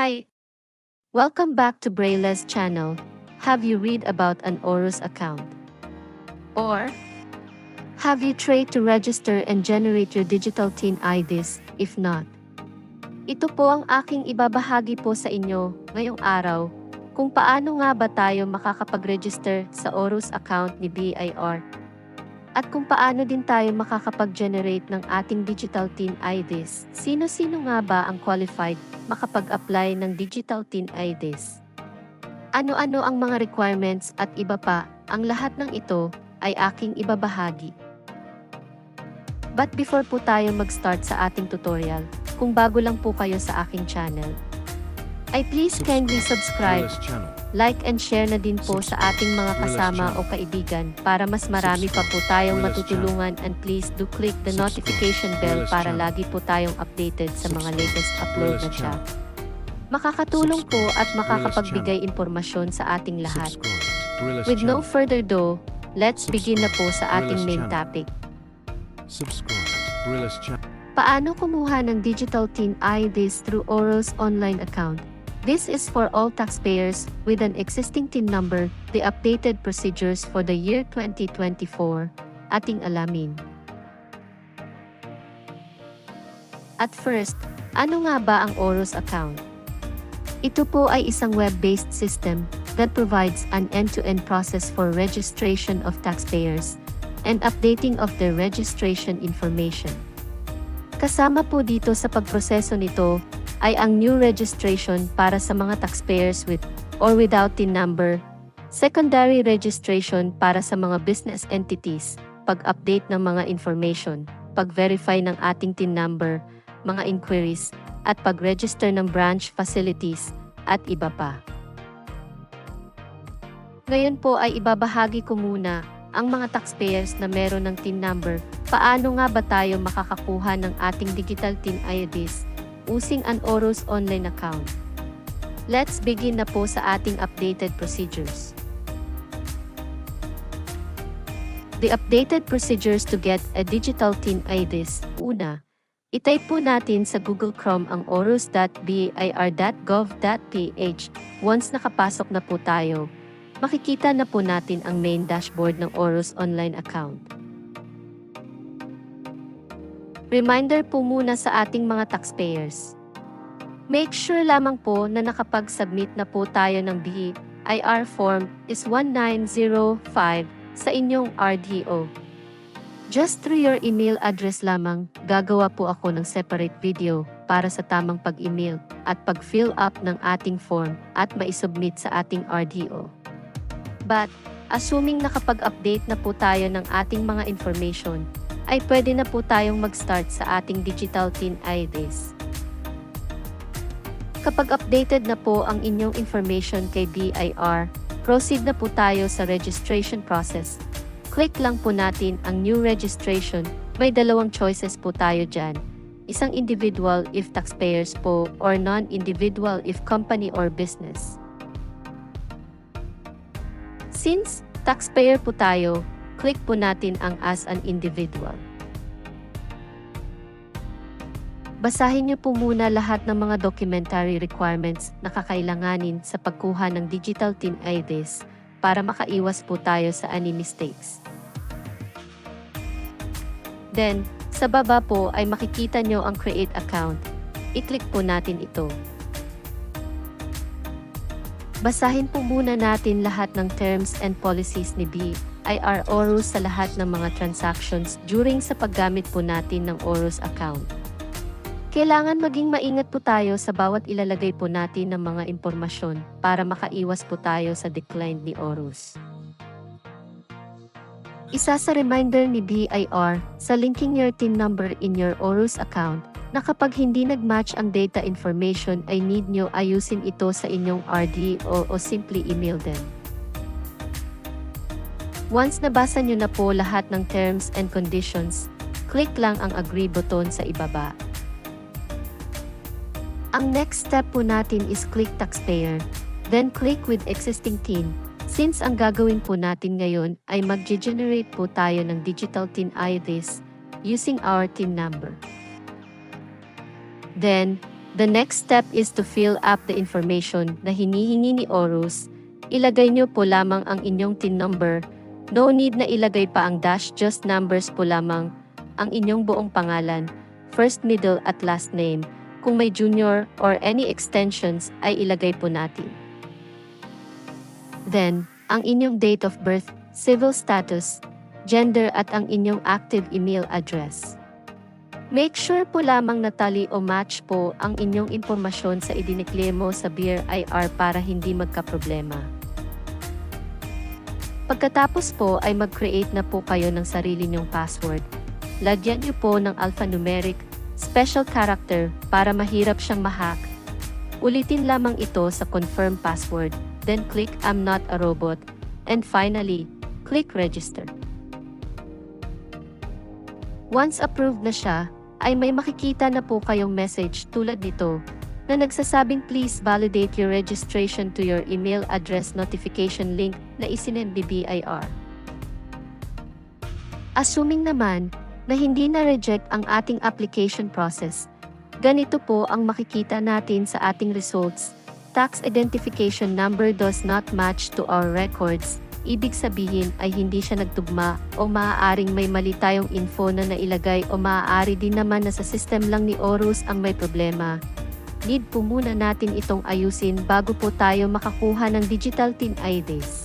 Hi! Welcome back to Braille's channel. Have you read about an Orus account? Or have you tried to register and generate your digital TIN IDs? If not, ito po ang aking ibabahagi po sa inyo ngayong araw kung paano nga ba tayo makakapag-register sa Orus account ni BIR at kung paano din tayo makakapag-generate ng ating digital TIN IDs. Sino-sino nga ba ang qualified makapag-apply ng digital TIN IDs? Ano-ano ang mga requirements at iba pa, ang lahat ng ito ay aking ibabahagi. But before po tayo mag-start sa ating tutorial, kung bago lang po kayo sa aking channel, ay please kindly subscribe. Like and share na din po sa ating mga kasama o kaibigan para mas marami pa po tayong matutulungan and please do click the notification bell para lagi po tayong updated sa mga latest upload na siya. Makakatulong po at makakapagbigay impormasyon sa ating lahat. With no further ado, let's begin na po sa ating main topic. Paano kumuha ng digital TIN IDs through Oral's online account? This is for all taxpayers with an existing TIN number, the updated procedures for the year 2024, ating alamin. At first, ano nga ba ang Orus account? Ito po ay isang web-based system that provides an end-to-end process for registration of taxpayers and updating of their registration information. Kasama po dito sa pagproseso nito ay ang new registration para sa mga taxpayers with or without TIN number, secondary registration para sa mga business entities, pag-update ng mga information, pag-verify ng ating TIN number, mga inquiries, at pag-register ng branch facilities, at iba pa. Ngayon po ay ibabahagi ko muna ang mga taxpayers na meron ng TIN number Paano nga ba tayo makakakuha ng ating digital TIN IDs using an Orus online account? Let's begin na po sa ating updated procedures. The updated procedures to get a digital TIN IDs. Una, itype po natin sa Google Chrome ang orus.bir.gov.ph. Once nakapasok na po tayo, makikita na po natin ang main dashboard ng Orus online account. Reminder po muna sa ating mga taxpayers. Make sure lamang po na nakapag-submit na po tayo ng BIR form is 1905 sa inyong RDO. Just through your email address lamang, gagawa po ako ng separate video para sa tamang pag-email at pag-fill up ng ating form at maisubmit sa ating RDO. But, assuming nakapag-update na po tayo ng ating mga information, ay pwede na po tayong mag-start sa ating digital TIN IDs. Kapag updated na po ang inyong information kay BIR, proceed na po tayo sa registration process. Click lang po natin ang new registration. May dalawang choices po tayo dyan. Isang individual if taxpayers po or non-individual if company or business. Since taxpayer po tayo, click po natin ang as an individual. Basahin niyo po muna lahat ng mga documentary requirements na kakailanganin sa pagkuha ng digital TIN IDs para makaiwas po tayo sa any mistakes. Then, sa baba po ay makikita nyo ang create account. I-click po natin ito. Basahin po muna natin lahat ng terms and policies ni BIR Orus sa lahat ng mga transactions during sa paggamit po natin ng Orus account. Kailangan maging maingat po tayo sa bawat ilalagay po natin ng mga impormasyon para makaiwas po tayo sa decline ni Orus. Isa sa reminder ni BIR sa linking your TIN number in your Orus account na kapag hindi nag-match ang data information ay need nyo ayusin ito sa inyong RDO o simply email them. Once nabasa nyo na po lahat ng terms and conditions, click lang ang agree button sa ibaba. Ang next step po natin is click taxpayer, then click with existing TIN. Since ang gagawin po natin ngayon ay mag-generate po tayo ng digital TIN IDs using our TIN number. Then, The next step is to fill up the information na hinihingi ni Orus. Ilagay nyo po lamang ang inyong TIN number. No need na ilagay pa ang dash, just numbers po lamang. Ang inyong buong pangalan, first, middle at last name. Kung may junior or any extensions ay ilagay po natin. Then, ang inyong date of birth, civil status, gender at ang inyong active email address. Make sure po lamang na tali o match po ang inyong impormasyon sa idinikle mo sa BRIR para hindi magkaproblema. Pagkatapos po ay mag-create na po kayo ng sarili nyong password. Lagyan niyo po ng alphanumeric, special character para mahirap siyang mahack. Ulitin lamang ito sa confirm password, then click I'm not a robot, and finally, click register. Once approved na siya, ay may makikita na po kayong message tulad nito na nagsasabing please validate your registration to your email address notification link na isinend ni BIR. Assuming naman na hindi na-reject ang ating application process, ganito po ang makikita natin sa ating results. Tax identification number does not match to our records. Ibig sabihin ay hindi siya nagtugma o maaaring may mali tayong info na nailagay o maaari din naman na sa system lang ni Orus ang may problema. Need po muna natin itong ayusin bago po tayo makakuha ng digital TIN IDs.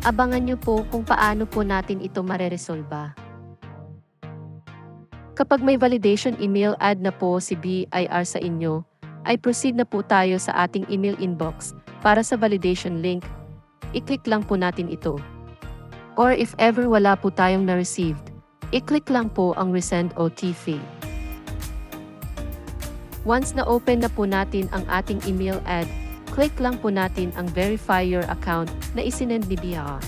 Abangan nyo po kung paano po natin ito mareresolba. Kapag may validation email ad na po si BIR sa inyo, ay proceed na po tayo sa ating email inbox para sa validation link. I-click lang po natin ito. Or if ever wala po tayong na-received, i-click lang po ang resend OTP. Once na open na po natin ang ating email ad, click lang po natin ang verify your account na isinend ni BIR.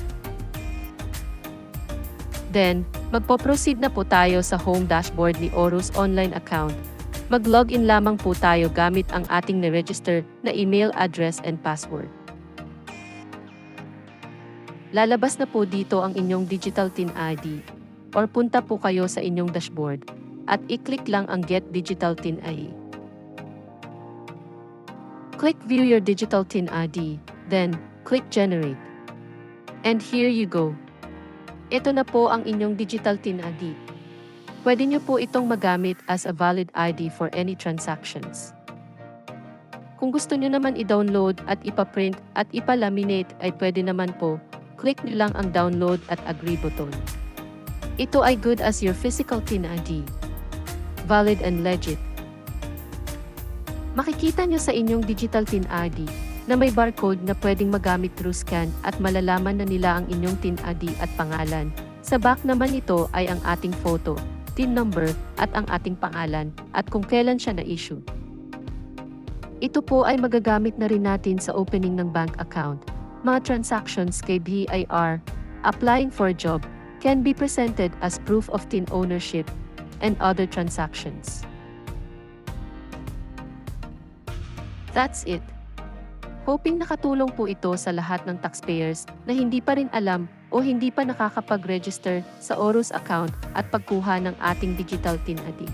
Then, magpo-proceed na po tayo sa home dashboard ni Orus online account. Mag-login lamang po tayo gamit ang ating na-register na email address and password. Lalabas na po dito ang inyong digital TIN ID or punta po kayo sa inyong dashboard at i-click lang ang Get Digital TIN ID. Click View your digital TIN ID, then click Generate. And here you go. Ito na po ang inyong digital TIN ID. Pwede nyo po itong magamit as a valid ID for any transactions. Kung gusto nyo naman i-download at ipaprint at ipalaminate ay pwede naman po, click nyo lang ang download at agree button. Ito ay good as your physical TIN ID. Valid and legit. Makikita nyo sa inyong digital TIN ID na may barcode na pwedeng magamit through scan at malalaman na nila ang inyong TIN ID at pangalan. Sa back naman ito ay ang ating photo, TIN number at ang ating pangalan at kung kailan siya na-issue. Ito po ay magagamit na rin natin sa opening ng bank account. Mga transactions kay BIR, applying for a job, can be presented as proof of TIN ownership and other transactions. That's it. Hoping nakatulong po ito sa lahat ng taxpayers na hindi pa rin alam o hindi pa nakakapag-register sa Orus account at pagkuha ng ating digital TIN ID.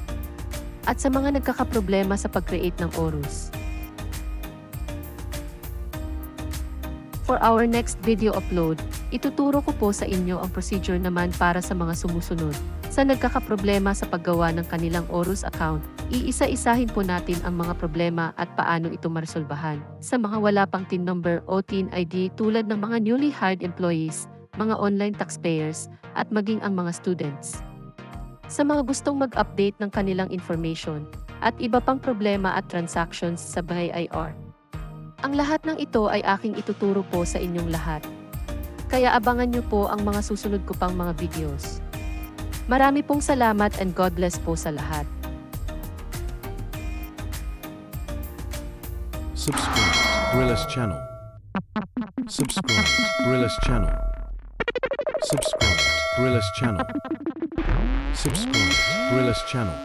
At sa mga nagkakaproblema sa pag-create ng Orus. For our next video upload, ituturo ko po sa inyo ang procedure naman para sa mga sumusunod. Sa nagkakaproblema sa paggawa ng kanilang Orus account, iisa-isahin po natin ang mga problema at paano ito maresolbahan. Sa mga wala pang TIN number o TIN ID tulad ng mga newly hired employees, mga online taxpayers, at maging ang mga students. Sa mga gustong mag-update ng kanilang information, at iba pang problema at transactions sa BIR. Ang lahat ng ito ay aking ituturo po sa inyong lahat. Kaya abangan nyo po ang mga susunod ko pang mga videos. Marami pong salamat and God bless po sa lahat. Subscribe Brillis channel. Subscribe Brillis channel. Subscribe Brillis channel. Subscribe Brillis channel.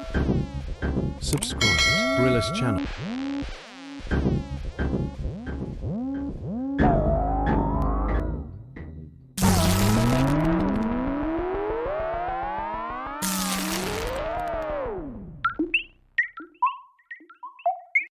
Subscribe Brillis channel.